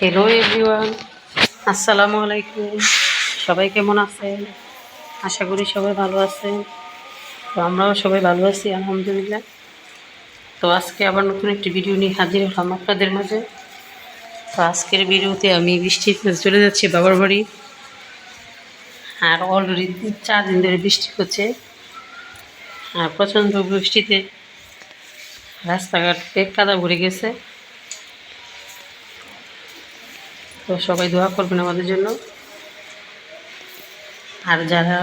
Hello everyone আসসালামু আলাইকুম সবাই কেমন আছেন? আশা করি সবাই ভালো আছেন। তো আমরাও সবাই ভালো আছি, আলহামদুলিল্লাহ। তো আজকে আবার নতুন একটি ভিডিও নিয়ে হাজির হলাম আপনাদের মাঝে। তো আজকের ভিডিওতে আমি বৃষ্টির মাঝে চলে যাচ্ছি বাবার বাড়ি। আর অলরেডি চার দিন ধরে বৃষ্টি হচ্ছে। আর প্রচণ্ড বৃষ্টিতে রাস্তাঘাট কাদা ভরে গেছে। তো সবাই দোয়া করবেন আমাদের জন্য। আর যারা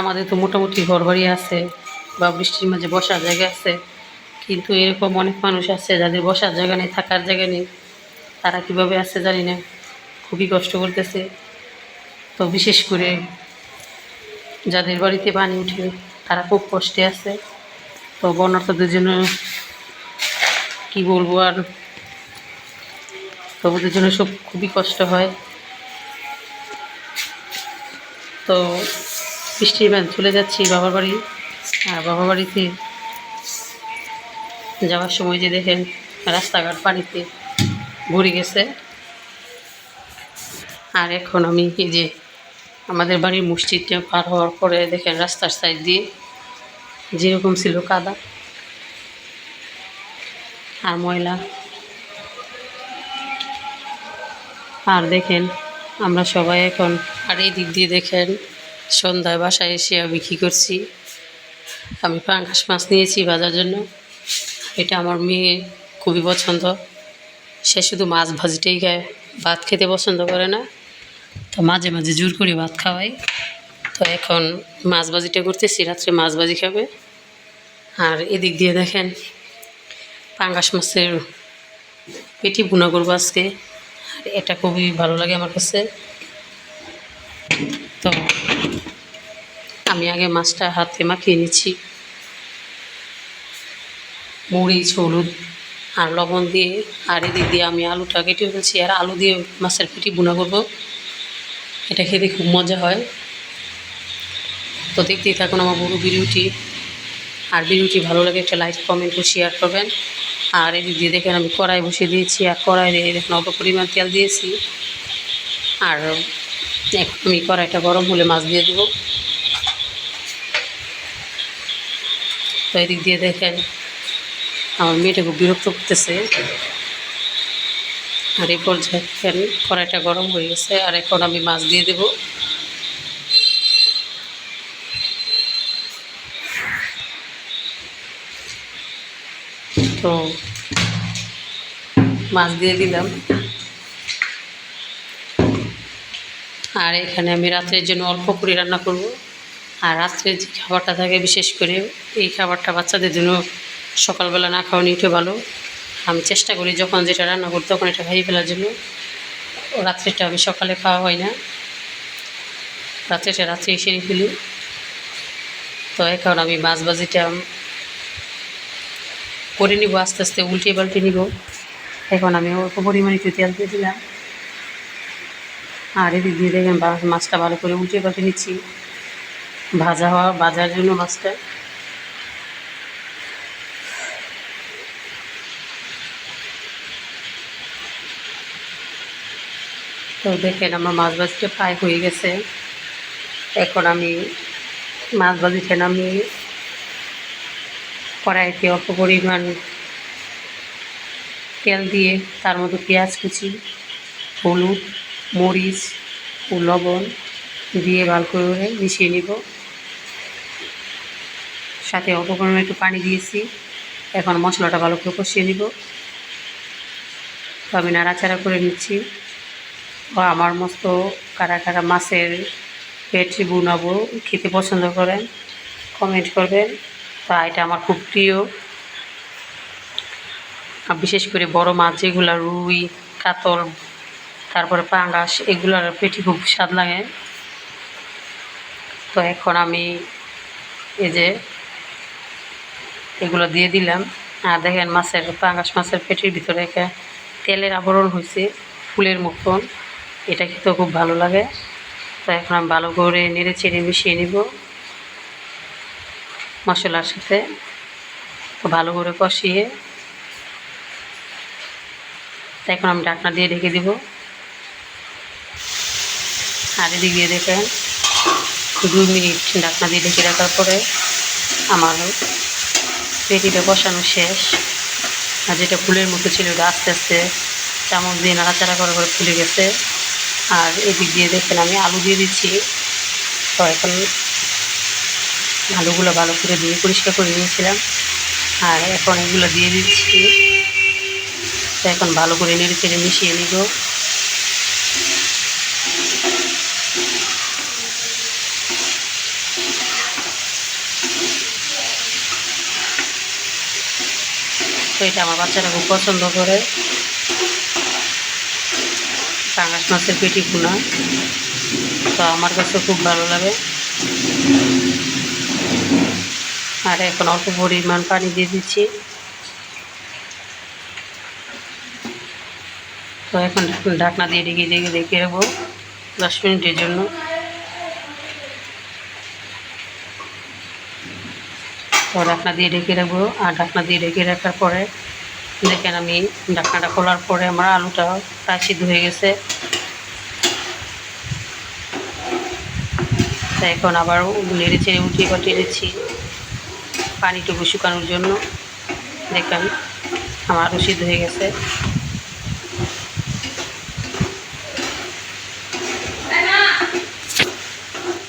আমাদের তো মোটামুটি ঘরবাড়ি আছে বা বৃষ্টির মাঝে বসার জায়গা আছে, কিন্তু এরকম অনেক মানুষ আছে যাদের বসার জায়গা নেই, থাকার জায়গা নেই, তারা কীভাবে আছে জানি না। খুবই কষ্ট করতেছে। তো বিশেষ করে যাদের বাড়িতে পানি উঠে তারা খুব কষ্টে আছে। তো বন্যার্থদের জন্য কী বলব আর ওদের জন্য সব খুবই কষ্ট হয়। তো বৃষ্টির ম্যান চলে যাচ্ছি বাবার বাড়ি। আর বাবার বাড়িতে যাওয়ার সময় যে দেখেন রাস্তাঘাট বাড়িতে ভরে গেছে। আর এখন আমি এই যে আমাদের বাড়ির মসজিদটা পার হওয়ার পরে দেখেন রাস্তার সাইড দিয়ে যেরকম ছিল কাদা। আর ময়লা আর দেখেন, আমরা সবাই এখন আর এই দিক দিয়ে দেখেন, সন্ধ্যায় বাসায় এসে আমি কী করছি? আমি পাঙ্কাশ মাছ নিয়েছি বাজার জন্য। এটা আমার মেয়ে খুবই পছন্দ। সে শুধু মাছ ভাজিটাই খায়, ভাত খেতে পছন্দ করে না। তো মাঝে মাঝে জোর করে ভাত খাওয়াই। তো এখন মাছ ভাজিটা করতেছি, রাত্রে মাছ ভাজি খাবে। আর এদিক দিয়ে দেখেন, পাঙ্গাস মাছের পেটি বুনা করব আজকে। এটা খুবই ভালো লাগে আমার কাছে। তো আমি আগে মাছটা হাতে মাখিয়ে নিচ্ছি। মরিচ হলুদ আর লবণ দিয়ে আর এদিক দিয়ে আমি আলুটা কেটে ফেলছি আর আলু দিয়ে মাছের পেটি বুনা করব। এটা খেতে খুব মজা হয়। তো দেখতেই থাকুন আমার বড় ভিডিওটি আর ভিডিওটি ভালো লাগে একটা লাইক, কমেন্ট শেয়ার করবেন। আর এদিক দিয়ে দেখেন আমি কড়াই বসিয়ে দিয়েছি, আর কড়াই দেখেন অল্প পরিমাণ তেল দিয়েছি। আর এখন আমি কড়াইটা গরম হলে মাছ দিয়ে দেবো। তো এদিক দিয়ে দেখেন আমার মেয়েটা খুব বিরক্ত করতেছে। আর এই দেখেন কড়াইটা গরম হয়ে গেছে, আর এখন আমি মাছ দিয়ে দেবো। তো মাছ দিয়ে দিলাম। আর এখানে আমি রাত্রের জন্য অল্প করে রান্না করব। আর রাত্রে যে খাবারটা থাকে, বিশেষ করে এই খাবারটা বাচ্চাদের জন্য সকালবেলা না খাওয়ানি একটু ভালো। আমি চেষ্টা করি যখন যেটা রান্না করি তখন এটা খাইয়ে ফেলার জন্য। রাত্রেটা আমি সকালে খাওয়া হয় না। রাত্রেটা রাত্রে এসে ফেলি। তো এখন আমি মাছ ভাজিটা করে নিব, আস্তে আস্তে উল্টে পাল্টে নিব। এখন আমি অল্প পরিমাণে একটু তেল দিয়ে দিলাম। আর এদিক দিয়ে দেখেন মাছটা ভালো করে উল্টে পাল্টে নিচ্ছি। ভাজা হওয়া ভাজার জন্য মাছটা। তো দেখেন আমার মাছ ভাজিটা প্রায় হয়ে গেছে। এখন আমি মাছ ভাজিটা নামিয়ে কড়াইতে অল্প পরিমাণ তেল দিয়ে তার মধ্যে পেঁয়াজ কুচি, হলুদ, মরিচ ও লবণ দিয়ে ভালো করে মিশিয়ে নিব। সাথে অল্প পরিমাণে একটু পানি দিয়েছি। এখন মশলাটা ভালো করে কষিয়ে নিব। তো আমি নাড়াচাড়া করে নিচ্ছি। ও আমার মস্ত কারা কারা মাছের পেট বুনাবো, খেতে পছন্দ করেন কমেন্ট করবেন। তা এটা আমার খুব প্রিয়। বিশেষ করে বড় মাছ যেগুলো, রুই, কাতল, তারপরে পাঙ্গাস, এগুলোর পেটি খুব স্বাদ লাগে। তো এখন আমি এই যে এগুলো দিয়ে দিলাম। আর দেখেন মাছের, পাঙ্গাস মাছের পেটির ভিতরে একটা তেলের আবরণ হয়েছে ফুলের মতন। এটা খেতেও খুব ভালো লাগে। তো এখন আমি ভালো করে নেড়ে চেড়ে মিশিয়ে নিব। মশলার সাথে ভালো করে কষিয়ে এখন আমি ঢাকনা দিয়ে ঢেকে দিব। আর এদিক দিয়ে দেখেন দুই মিনিট ঢাকনা দিয়ে ঢেকে রাখার পরে আমার পেটিটা বসানো শেষ। আর যেটা ফুলের মতো ছিল ওটা আস্তে আস্তে চামচ দিয়ে নাড়াচাড়া করে করে ফুলে গেছে। আর এদিক দিয়ে দেখেন আমি আলু দিয়ে দিচ্ছি। তো এখন আলুগুলো ভালো করে ধুয়ে পরিষ্কার করে নিয়েছিলাম। আর এখন এগুলো দিয়ে দিচ্ছি। তো এখন ভালো করে নেড়ে চেড়ে মিশিয়ে নিব। তো এটা আমার বাচ্চারা খুব পছন্দ করে। পাঙাশ মাছের পেটি ভুনা। তো আমার কাছে খুব ভালো লাগে। আর এখন অল্প পরিমাণ পানি দিয়ে দিচ্ছি। তো এখন ঢাক- ঢাকনা দিয়ে ঢেকে ঢেকে রেখে রাখব দশ মিনিটের জন্য। তো ঢাকনা দিয়ে ঢেকে রাখব। আর ঢাকনা দিয়ে ঢেকে রাখার পরে দেখেন আমি ঢাকনাটা খোলার পরে আমার আলুটা প্রায় সিদ্ধ হয়ে গেছে। এখন আবার নেড়ে চেড়ে উঠিয়ে পাঠিয়ে দিচ্ছি। পানিটুকু শুকানোর জন্য দেখেন, আমার সিদ্ধ হয়ে গেছে।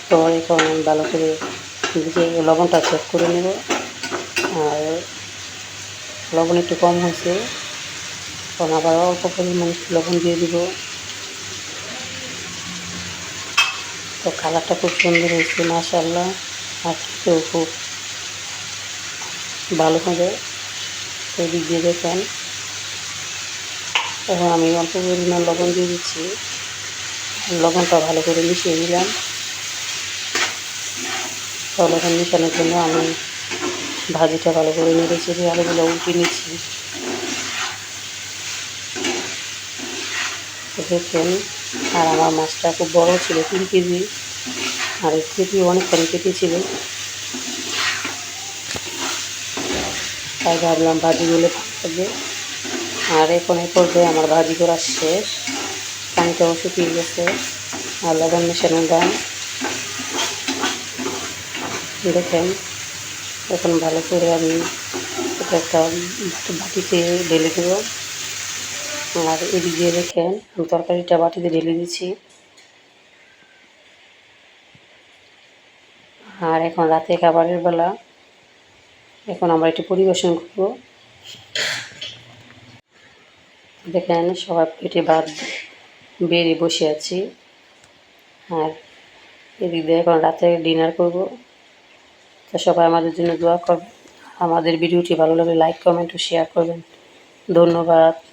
তো এখন ভালো করে যে লবণটা চেক করে নেব। আর লবণ একটু কম হয়েছে তখন আবার অল্প পরিমাণ লবণ দিয়ে দিব। তো কালারটা খুব সুন্দর হয়েছে মাশাল্লাহ আর খেতেও খুব ভালো সেই দিক দিয়ে দেখেন। এখন আমি অল্প পরিমাণ লবণ দিয়ে দিচ্ছি। লবণটা ভালো করে মিশিয়ে নিলাম। লবণ মিশানোর জন্য আমি ভাজিটা ভালো করে নিয়েছি আলুগুলো উল্টে নিচ্ছি। দেখেন, আর আমার মাছটা খুব বড় ছিল, তিন কেজি। আর কেজি অনেকখানি কেটে তাই ভাবলাম ভাজিগুলো থাকবে। আর এখন এই পর্যায়ে আমার ভাজি করা শেষ। পানিটাও শুকিয়ে গেছে আর লবণ মেশানো দাম। দেখেন, এখন ভালো করে আমি এটা একটা বাটিতে ঢেলে দেবো। আর এদিকে দেখেন, আমি তরকারিটা বাটিতে ঢেলে দিচ্ছি আর এখন রাতে খাবারের বেলা এখন আমরা একটু পরিবেশন করব। দেখেন সবাই পেটে ভাত বেরিয়ে বসে আছি। আর এদিক দিয়ে এখন রাতে ডিনার করব। তো সবাই আমাদের জন্য দোয়া করবেন। আমাদের ভিডিওটি ভালো লাগলে লাইক, কমেন্ট ও শেয়ার করবেন। ধন্যবাদ।